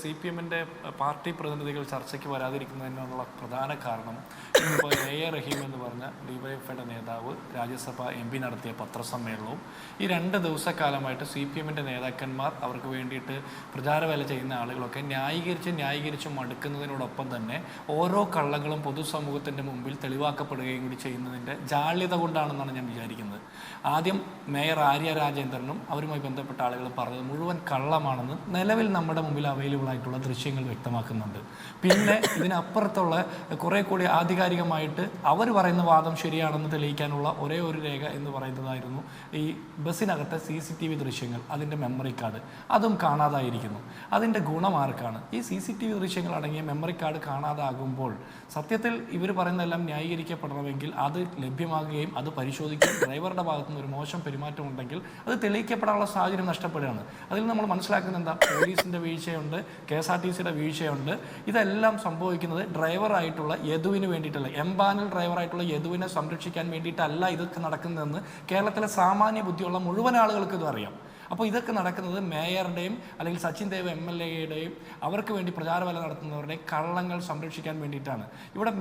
C P എമ്മിന്റെ party പ്രതിനിധികൾ ചർച്ചയ്ക്ക് വരാതിരിക്കുന്നതിനുള്ള പ്രധാന കാരണം ഇപ്പോൾ എ എ റഹീം എന്ന് പറഞ്ഞ ഡിവൈഎഫ്ഐയുടെ നേതാവ് രാജ്യസഭ എം പി നടത്തിയ പത്രസമ്മേളനവും ഈ രണ്ട് ദിവസക്കാലമായിട്ട് സി പി എമ്മിന്റെ നേതാക്കന്മാർ അവർക്ക് വേണ്ടിയിട്ട് പ്രചാരവേല ചെയ്യുന്ന ആളുകളൊക്കെ ന്യായീകരിച്ച് ന്യായീകരിച്ച് മടുക്കുന്നതിനോടൊപ്പം തന്നെ ഓരോ കള്ളങ്ങളും പൊതുസമൂഹത്തിന്റെ മുമ്പിൽ തെളിവാക്കപ്പെടുകയും കൂടി ചെയ്യുന്നതിന്റെ ജാള്യത കൊണ്ടാണെന്നാണ് ഞാൻ വിചാരിക്കുന്നത്. ആദ്യം മേയർ ആര്യ രാജേന്ദ്രനും അവരുമായി ബന്ധപ്പെട്ട ആളുകൾ പറഞ്ഞത് മുഴുവൻ കള്ളമാണെന്ന് നിലവിൽ നമ്മുടെ മുമ്പിൽ അവൈലബിൾ ആയിട്ടുള്ള ദൃശ്യങ്ങൾ വ്യക്തമാക്കുന്നുണ്ട്. പിന്നെ ഇതിനപ്പുറത്തുള്ള കുറെ കൂടി ആധികാരികമായിട്ട് അവർ പറയുന്ന വാദം ശരിയാണെന്ന് തെളിയിക്കാനുള്ള ഒരേ ഒരു രേഖ എന്ന് പറയുന്നതായിരുന്നു ഈ ബസ്സിനകത്തെ സി സി ടി വി ദൃശ്യങ്ങൾ അതിന്റെ മെമ്മറി കാർഡ് അതും കാണാതായിരിക്കുന്നു. അതിന്റെ ഗുണമാർക്കാണ് ഈ സി സി ടി വി ദൃശ്യങ്ങൾ അടങ്ങിയ മെമ്മറി കാർഡ് കാണാതാകുമ്പോൾ സത്യത്തിൽ ഇവർ പറയുന്നതെല്ലാം ന്യായീകരിക്കപ്പെടണമെങ്കിൽ അത് ലഭ്യമാകുകയും അത് പരിശോധിക്കുകയും ഡ്രൈവറുടെ ഭാഗത്തു നിന്ന് ഒരു മോശം പെരുമാറ്റം ഉണ്ടെങ്കിൽ അത് തെളിയിക്കപ്പെടാനുള്ള സാഹചര്യം നഷ്ടപ്പെടുകയാണ്. അതിൽ നമ്മൾ മനസ്സിലാക്കുന്നത് എന്താ? പോലീസിന്റെ വീഴ്ചയുണ്ട്. കെ എസ് ആർ ടി സിയുടെ വീഴ്ചയുണ്ട്. ഇതെല്ലാം സംഭവിക്കുന്നത് ഡ്രൈവറായിട്ടുള്ള യദുവിന് വേണ്ടിയിട്ടല്ല. എംപാനൽ ഡ്രൈവറായിട്ടുള്ള യദുവിനെ സംരക്ഷിക്കാൻ വേണ്ടിയിട്ടല്ല ഇതൊക്കെ നടക്കുന്നതെന്ന് കേരളത്തിലെ സാമാന്യ ബുദ്ധിയുള്ള മുഴുവൻ ആളുകൾക്കും ഇത് അറിയാം. അപ്പോൾ ഇതൊക്കെ നടക്കുന്നത് മേയറുടെയും അല്ലെങ്കിൽ സച്ചിൻ ദേവ് എം എൽ എയുടെയും അവർക്ക് വേണ്ടി പ്രചാരവേല നടത്തുന്നവരുടെയും കള്ളങ്ങൾ സംരക്ഷിക്കാൻ വേണ്ടിയിട്ടാണ്. ഇവിടെ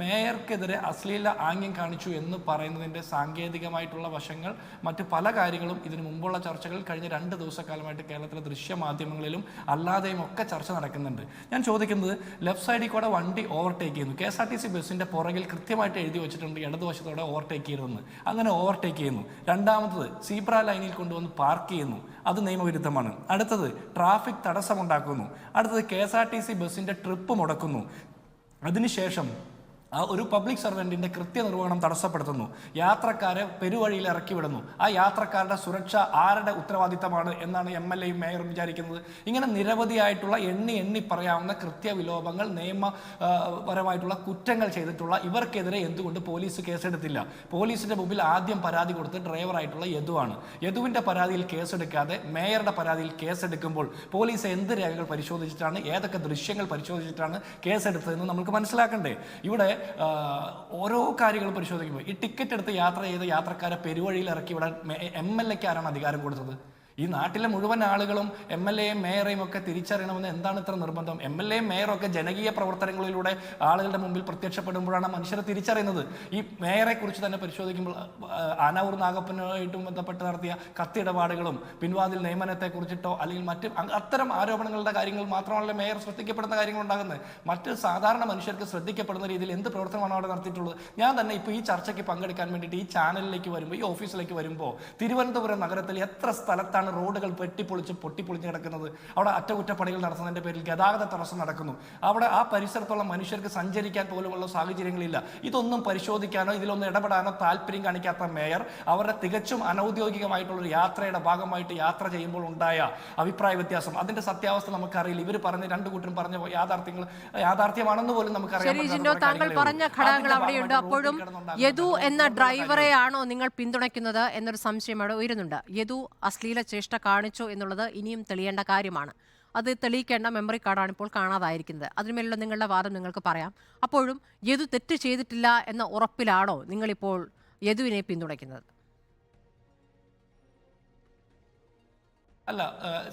മേയർക്കെതിരെ അശ്ലീല ആംഗ്യം കാണിച്ചു എന്ന് പറയുന്നതിന്റെ സാങ്കേതികമായിട്ടുള്ള വശങ്ങൾ മറ്റു പല കാര്യങ്ങളും ഇതിനു മുമ്പുള്ള ചർച്ചകൾ കഴിഞ്ഞ രണ്ട് ദിവസക്കാലമായിട്ട് കേരളത്തിലെ ദൃശ്യമാധ്യമങ്ങളിലും അല്ലാതെയും ഒക്കെ ചർച്ച നടക്കുന്നുണ്ട്. ഞാൻ ചോദിക്കുന്നത് ലെഫ്റ്റ് സൈഡിൽ കൂടെ വണ്ടി ഓവർടേക്ക് ചെയ്യുന്നു. K S R T C ബസ്സിന്റെ പുറകിൽ കൃത്യമായിട്ട് എഴുതി വെച്ചിട്ടുണ്ട് ഇടതുവശത്തോടെ ഓവർടേക്ക് ചെയ്യരുതെന്ന്. അങ്ങനെ ഓവർടേക്ക് ചെയ്യുന്നു. രണ്ടാമത്തത് സീബ്ര ലൈനിൽ കൊണ്ടുവന്ന് പാർക്ക് ചെയ്യുന്നു. അത് നിയമവിരുദ്ധമാണ്. അടുത്തത് ട്രാഫിക് തടസ്സമുണ്ടാക്കുന്നു. അടുത്തത് K S R T C ബസ്സിന്റെ ട്രിപ്പ് മുടക്കുന്നു. അതിനുശേഷം ആ ഒരു പബ്ലിക് സർവന്റിന്റെ കൃത്യനിർവഹണം തടസ്സപ്പെടുത്തുന്നു. യാത്രക്കാരെ പെരുവഴിയിൽ ഇറക്കി വിടുന്നു. ആ യാത്രക്കാരുടെ സുരക്ഷ ആരുടെ ഉത്തരവാദിത്തമാണ് എന്നാണ് എം എൽ എയും മേയറും വിചാരിക്കുന്നത്. ഇങ്ങനെ നിരവധിയായിട്ടുള്ള എണ്ണി എണ്ണി പറയാവുന്ന കൃത്യവിലോപങ്ങൾ നിയമപരമായിട്ടുള്ള കുറ്റങ്ങൾ ചെയ്തിട്ടുള്ള ഇവർക്കെതിരെ എന്തുകൊണ്ട് പോലീസ് കേസെടുത്തില്ല? പോലീസിന്റെ മുമ്പിൽ ആദ്യം പരാതി കൊടുത്ത് ഡ്രൈവറായിട്ടുള്ള യദുവാണ്. യദുവിന്റെ പരാതിയിൽ കേസെടുക്കാതെ മേയറുടെ പരാതിയിൽ കേസെടുക്കുമ്പോൾ പോലീസ് എന്ത് രേഖകൾ പരിശോധിച്ചിട്ടാണ് ഏതൊക്കെ ദൃശ്യങ്ങൾ പരിശോധിച്ചിട്ടാണ് കേസെടുത്തതെന്ന് നമുക്ക് മനസ്സിലാക്കണ്ടേ? ഇവിടെ ഓരോ കാര്യങ്ങൾ പരിശോധിക്കുമ്പോൾ ഈ ടിക്കറ്റ് എടുത്ത് യാത്ര ചെയ്ത് യാത്രക്കാരെ പെരുവഴിയിൽ ഇറക്കി വിടാൻ എം എൽ എക്ക് ആരാണ് അധികാരം കൊടുത്തത്? ഈ നാട്ടിലെ മുഴുവൻ ആളുകളും എം എൽ എയും മേയറേയും ഒക്കെ തിരിച്ചറിയണമെന്ന് എന്താണ് ഇത്ര നിർബന്ധം? എം എൽ എയും മേയറും ഒക്കെ ജനകീയ പ്രവർത്തനങ്ങളിലൂടെ ആളുകളുടെ മുമ്പിൽ പ്രത്യക്ഷപ്പെടുമ്പോഴാണ് മനുഷ്യരെ തിരിച്ചറിയുന്നത്. ഈ മേയറെ കുറിച്ച് തന്നെ പരിശോധിക്കുമ്പോൾ ആനാവൂർ നാഗപ്പനുമായിട്ടും ബന്ധപ്പെട്ട് നടത്തിയ കത്തിടപാടുകളും പിൻവാതിൽ നിയമനത്തെ കുറിച്ചിട്ടോ അല്ലെങ്കിൽ മറ്റ് അത്തരം ആരോപണങ്ങളുടെ കാര്യങ്ങൾ മാത്രമല്ല മേയർ ശ്രദ്ധിക്കപ്പെടുന്ന കാര്യങ്ങൾ ഉണ്ടാകുന്നത്. മറ്റ് സാധാരണ മനുഷ്യർക്ക് ശ്രദ്ധിക്കപ്പെടുന്ന രീതിയിൽ എന്ത് പ്രവർത്തനമാണ് അവിടെ നടത്തിയിട്ടുള്ളത്? ഞാൻ തന്നെ ഇപ്പോൾ ഈ ചർച്ചയ്ക്ക് പങ്കെടുക്കാൻ വേണ്ടിയിട്ട് ഈ ചാനലിലേക്ക് വരുമ്പോൾ ഈ ഓഫീസിലേക്ക് വരുമ്പോൾ തിരുവനന്തപുരം നഗരത്തിൽ എത്ര സ്ഥലത്താണ് റോഡുകൾ വെട്ടിപ്പൊളിച്ച് പൊട്ടിപ്പൊളിച്ച് കിടക്കുന്നത്. അവിടെ അറ്റകുറ്റപ്പണികൾ നടത്തുന്നതിന്റെ പേരിൽ ഗതാഗത തടസ്സം നടക്കുന്നു. അവിടെ ആ പരിസരത്തുള്ള മനുഷ്യർക്ക് സഞ്ചരിക്കാൻ പോലുമുള്ള സാഹചര്യങ്ങളില്ല. ഇതൊന്നും പരിശോധിക്കാനോ ഇതിലൊന്നും ഇടപെടാനോ താല്പര്യം കാണിക്കാത്ത മേയർ അവരുടെ തികച്ചും അനൗദ്യോഗികമായിട്ടുള്ളൊരു യാത്രയുടെ ഭാഗമായിട്ട് യാത്ര ചെയ്യുമ്പോൾ ഉണ്ടായ അഭിപ്രായ വ്യത്യാസം. അതിന്റെ സത്യാവസ്ഥ നമുക്കറിയില്ല. ഇവർ പറഞ്ഞ രണ്ടു കൂട്ടരും പറഞ്ഞ യാഥാർത്ഥ്യങ്ങൾ യാഥാർത്ഥ്യമാണെന്ന് പോലും നമുക്കറിയാം താങ്കൾ പറഞ്ഞ. ഘടകങ്ങൾ അവിടെയുണ്ട്. അപ്പോഴും യദു എന്ന ഡ്രൈവറെ ആണോ നിങ്ങൾ പിന്തുണയ്ക്കുന്നത് എന്നൊരു സംശയം അവിടെ ഉയരുന്നുണ്ട്. യദു അശ്ലീല ചേഷ്ട കാണിച്ചു എന്നുള്ളത് ഇനിയും തെളിയേണ്ട കാര്യമാണ്. അത് തെളിയിക്കേണ്ട മെമ്മറി കാർഡാണ് ഇപ്പോൾ കാണാതായിരിക്കുന്നത്. അതിനുമേലുള്ള നിങ്ങളുടെ വാദം നിങ്ങൾക്ക് പറയാം. അപ്പോഴും യദു തെറ്റ് ചെയ്തിട്ടില്ല എന്ന ഉറപ്പിലാണോ നിങ്ങളിപ്പോൾ യദുവിനെ പിന്തുണയ്ക്കുന്നത്? അല്ല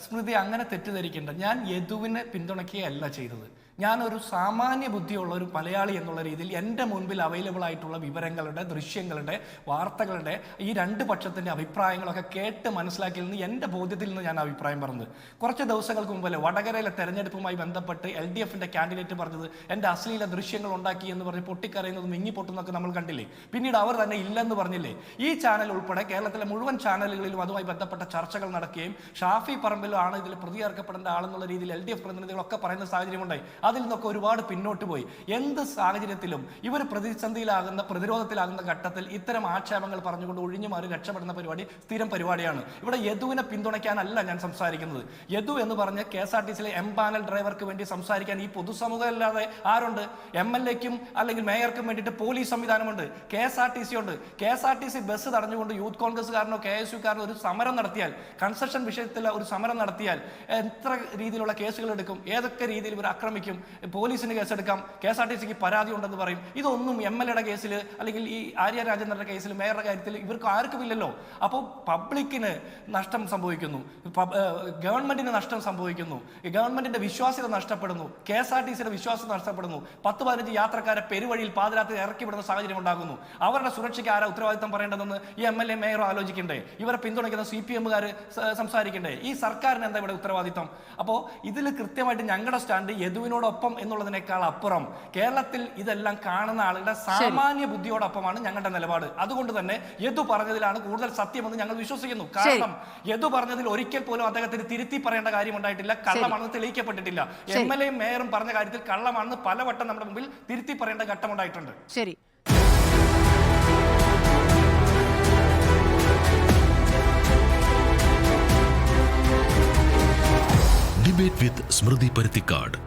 സ്മൃതി അങ്ങനെ തെറ്റിദ്ധരിക്കേണ്ട. ഞാൻ യദുവിനെ പിന്തുണയ്ക്കുകയല്ല ചെയ്തത്. ഞാനൊരു സാമാന്യ ബുദ്ധിയുള്ള ഒരു മലയാളി എന്നുള്ള രീതിയിൽ എന്റെ മുൻപിൽ അവൈലബിൾ ആയിട്ടുള്ള വിവരങ്ങളുടെ ദൃശ്യങ്ങളുടെ വാർത്തകളുടെ ഈ രണ്ട് പക്ഷത്തിന്റെ അഭിപ്രായങ്ങളൊക്കെ കേട്ട് മനസ്സിലാക്കിയിൽ നിന്ന് എന്റെ ബോധ്യത്തിൽ നിന്ന് ഞാൻ അഭിപ്രായം പറഞ്ഞത്. കുറച്ച് ദിവസങ്ങൾക്ക് മുമ്പല്ലേ വടകരയിലെ തെരഞ്ഞെടുപ്പുമായി ബന്ധപ്പെട്ട് എൽ ഡി എഫിന്റെ കാൻഡിഡേറ്റ് പറഞ്ഞത് എന്റെ അശ്ലീല ദൃശ്യങ്ങൾ ഉണ്ടാക്കി എന്ന് പറഞ്ഞ് പൊട്ടിക്കരയുന്നത് മിങ്ങി പൊട്ടുന്നൊക്കെ നമ്മൾ കണ്ടില്ലേ? പിന്നീട് അവർ തന്നെ ഇല്ലെന്ന് പറഞ്ഞില്ലേ? ഈ ചാനൽ ഉൾപ്പെടെ കേരളത്തിലെ മുഴുവൻ ചാനലുകളിലും അതുമായി ബന്ധപ്പെട്ട ചർച്ചകൾ നടക്കുകയും ഷാഫി പറമ്പിലും ആണ് ഇതിൽ പ്രതി ചേർക്കപ്പെടേണ്ട ആളെന്നുള്ള രീതിയിൽ എൽ ഡി എഫ് പ്രതിനിധികളൊക്കെ പറയുന്ന സാഹചര്യമുണ്ടായി. അതിൽ നിന്നൊക്കെ ഒരുപാട് പിന്നോട്ട് പോയി. എന്ത് സാഹചര്യത്തിലും ഇവർ പ്രതിസന്ധിയിലാകുന്ന പ്രതിരോധത്തിലാകുന്ന ഘട്ടത്തിൽ ഇത്തരം ആക്ഷേപങ്ങൾ പറഞ്ഞുകൊണ്ട് ഒഴിഞ്ഞു മാറി രക്ഷപ്പെടുന്ന പരിപാടി സ്ഥിരം പരിപാടിയാണ്. ഇവിടെ യദുവിനെ പിന്തുണയ്ക്കാനല്ല ഞാൻ സംസാരിക്കുന്നത്. യദു എന്ന് പറഞ്ഞ കെ എസ് ആർ ടി സിയിലെ എം പാനൽ ഡ്രൈവർക്ക് വേണ്ടി സംസാരിക്കാൻ ഈ പൊതുസമൂഹം അല്ലാതെ ആരുണ്ട് എം എൽ എക്കും അല്ലെങ്കിൽ മേയർക്കും വേണ്ടിയിട്ട് പോലീസ് സംവിധാനമുണ്ട്. K S R T C ഉണ്ട് K S R T C bus തടഞ്ഞുകൊണ്ട് youth കോൺഗ്രസ്സുകാരനോ കെ എസ് യുക്കാരനോ ഒരു സമരം നടത്തിയാൽ കൺസ്ട്രക്ഷൻ വിഷയത്തിൽ ഒരു സമരം നടത്തിയാൽ എത്ര രീതിയിലുള്ള കേസുകൾ എടുക്കും? ഏതൊക്കെ രീതിയിൽ ഇവർ ആക്രമിക്കും? പോലീസിന് കേസെടുക്കാം കെ എസ് ആർ ടി സിക്ക് പരാതി ഉണ്ടെന്ന് പറയും. ഇതൊന്നും എം എൽ എയുടെ കേസിൽ അല്ലെങ്കിൽ ഈ ആര്യ രാജേന്ദ്രന്റെ കേസിൽ മേയറുടെ കാര്യത്തിൽ ഇവർക്ക് ആർക്കും ഇല്ലല്ലോ. അപ്പോൾ പബ്ലിക്കിന് നഷ്ടം സംഭവിക്കുന്നു. ഗവൺമെന്റിന് നഷ്ടം സംഭവിക്കുന്നു. ഗവൺമെന്റിന്റെ വിശ്വാസ്യത നഷ്ടപ്പെടുന്നു. കെ എസ് ആർ ടി സിയുടെ വിശ്വാസം നഷ്ടപ്പെടുന്നു. പത്ത് പതിനഞ്ച് യാത്രക്കാരെ പെരുവഴിയിൽ പാതിരാത്രി ഇറക്കി വിടുന്ന സാഹചര്യം ഉണ്ടാകുന്നു. അവരുടെ സുരക്ഷയ്ക്ക് ആരാ ഉത്തരവാദിത്തം പറയേണ്ടതെന്ന് ഈ എം എൽ എ മേയർ ആലോചിക്കണ്ടേ? ഇവരെ പിന്തുണയ്ക്കുന്ന സി പി എമ്മുകാർ സംസാരിക്കണ്ടേ? ഈ സർക്കാരിന് എന്താ ഇവിടെ ഉത്തരവാദിത്തം? അപ്പോൾ ഇതിൽ കൃത്യമായിട്ട് ഞങ്ങളുടെ സ്റ്റാൻഡ് യദുവിനോടൊപ്പം എന്നുള്ളതിനേക്കാൾ അപ്പുറം കേരളത്തിൽ ഇതെല്ലാം കാണുന്ന ആളുകളുടെ സാമാന്യ ബുദ്ധിയോടൊപ്പമാണ് ഞങ്ങളുടെ നിലപാട്. അതുകൊണ്ട് തന്നെ യദു പറഞ്ഞതിലാണ് കൂടുതൽ സത്യമെന്ന് ഞങ്ങൾ വിശ്വസിക്കുന്നു. കാരണം യദു പറഞ്ഞതിൽ ഒരിക്കൽ പോലും അദ്ദേഹത്തിന് തിരുത്തി പറയേണ്ട കാര്യം ഉണ്ടായിട്ടില്ല കള്ളമാണെന്ന് തെളിയിക്കപ്പെട്ടിട്ടില്ല. എം എൽ എയും മേയറും പറഞ്ഞ കാര്യത്തിൽ കള്ളമാണെന്ന് പലവട്ടം നമ്മുടെ മുമ്പിൽ തിരുത്തി പറയേണ്ട ഘട്ടം ഉണ്ടായിട്ടുണ്ട് ശരി. ഡിബേറ്റ് വിത്ത് സ്മൃതി പരുത്തിക്കാട്